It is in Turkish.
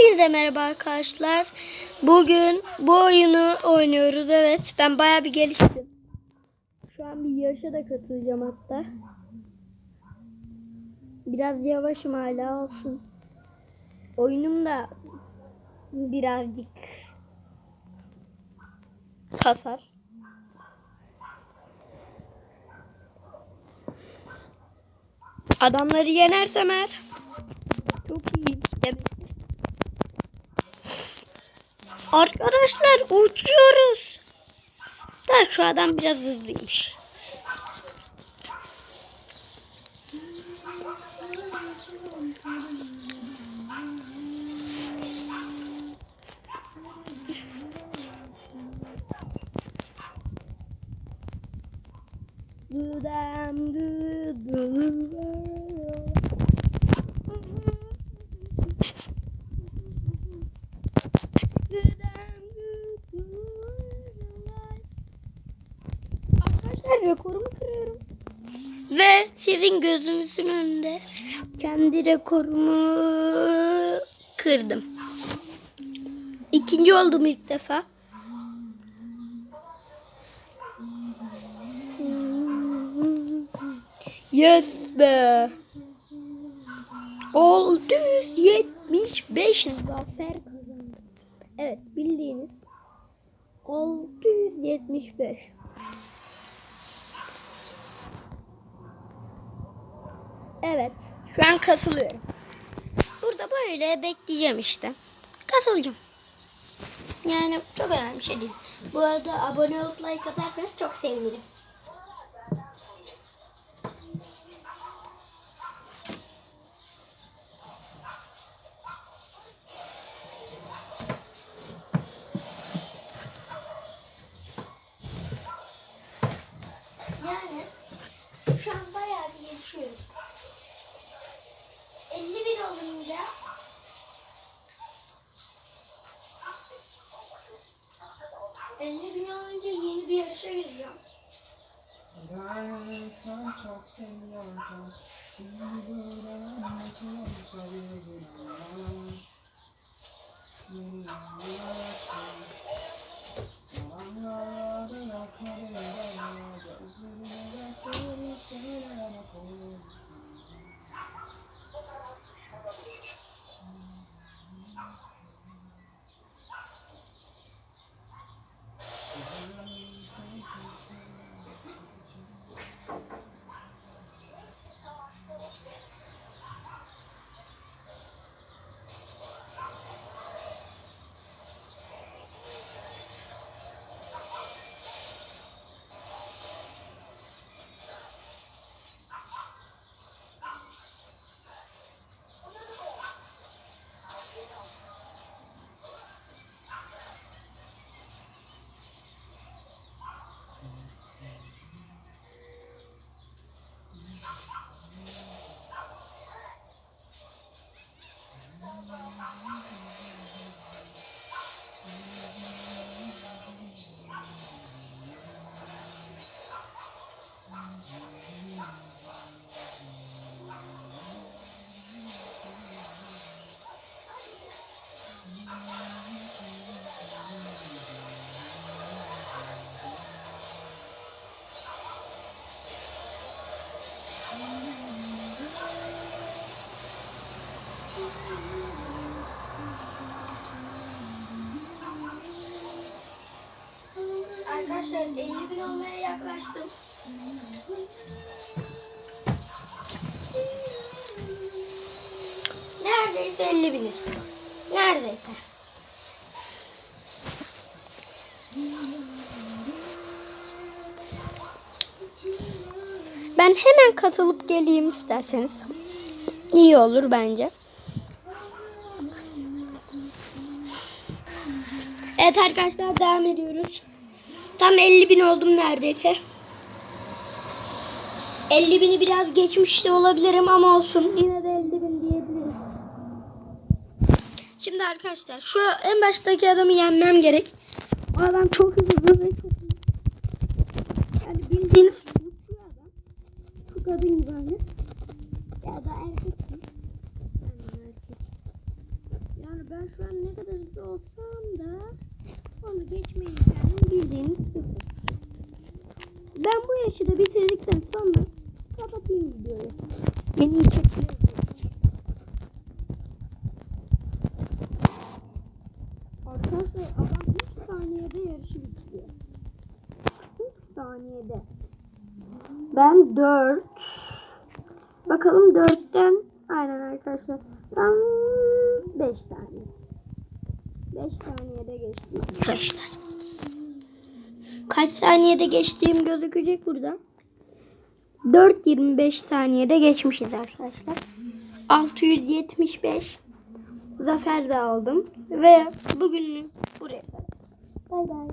Hepinize merhaba arkadaşlar. Bugün bu oyunu oynuyoruz. Evet ben baya bir geliştim. Şu an bir yarışa da katılacağım hatta. Biraz yavaşım hala olsun. Oyunum da birazcık kasar. Adamları yenersem eğer çok iyi demek. Arkadaşlar uçuyoruz. Da şu adam biraz hızlıymış. Dudam dudam. Arkadaşlar rekorumu kırıyorum. Ve sizin gözünüzün önünde kendi rekorumu kırdım. İkinci oldum ilk defa. Yes be. 675 zafer kazandım. Evet bildiğiniz 675. Evet an kasılıyorum. Burada böyle bekleyeceğim işte. Kasılacağım. Yani çok önemli bir şey değil. Bu arada abone olup like atarsanız çok sevinirim. Sen çok seviyorken Şimdi böyle nasıl olsa bir gün Yeni yaşasın Arkadaşlar 50 bin olmaya yaklaştım. Neredeyse 50 biniz. Neredeyse. Ben hemen katılıp geleyim isterseniz. İyi olur bence. Evet arkadaşlar devam ediyoruz. Tam 50 bin oldum neredeyse. 50 bini biraz geçmişte olabilirim ama olsun. Yine de 50 bin diyebilirim. Şimdi arkadaşlar şu en baştaki adamı yenmem gerek. O adam çok hızlı ve çok iyi. Yani bildiğiniz uçuyor adam. Şu kadın gibi hani. Ya da erkek gibi. Yani erkek. Yani ben şu an ne kadar hızlı olsam da onu geçme imkanım bildiğiniz. Ben bu yaşı da bitirdikten sonra kapatayım videoyu. Yeni içerikler Arkadaşlar adam 3 saniyede yarışı bitiriyor. 3 saniyede. Ben 4. Bakalım 4'ten aynen arkadaşlar. Tam 5 saniye. 5 saniyede geçtim arkadaşlar. Kaç saniyede geçtiğim gözükecek burada. 4.25 saniyede geçmişiz arkadaşlar. 675 zafer de aldım ve bugünlük buraya. Bay bay.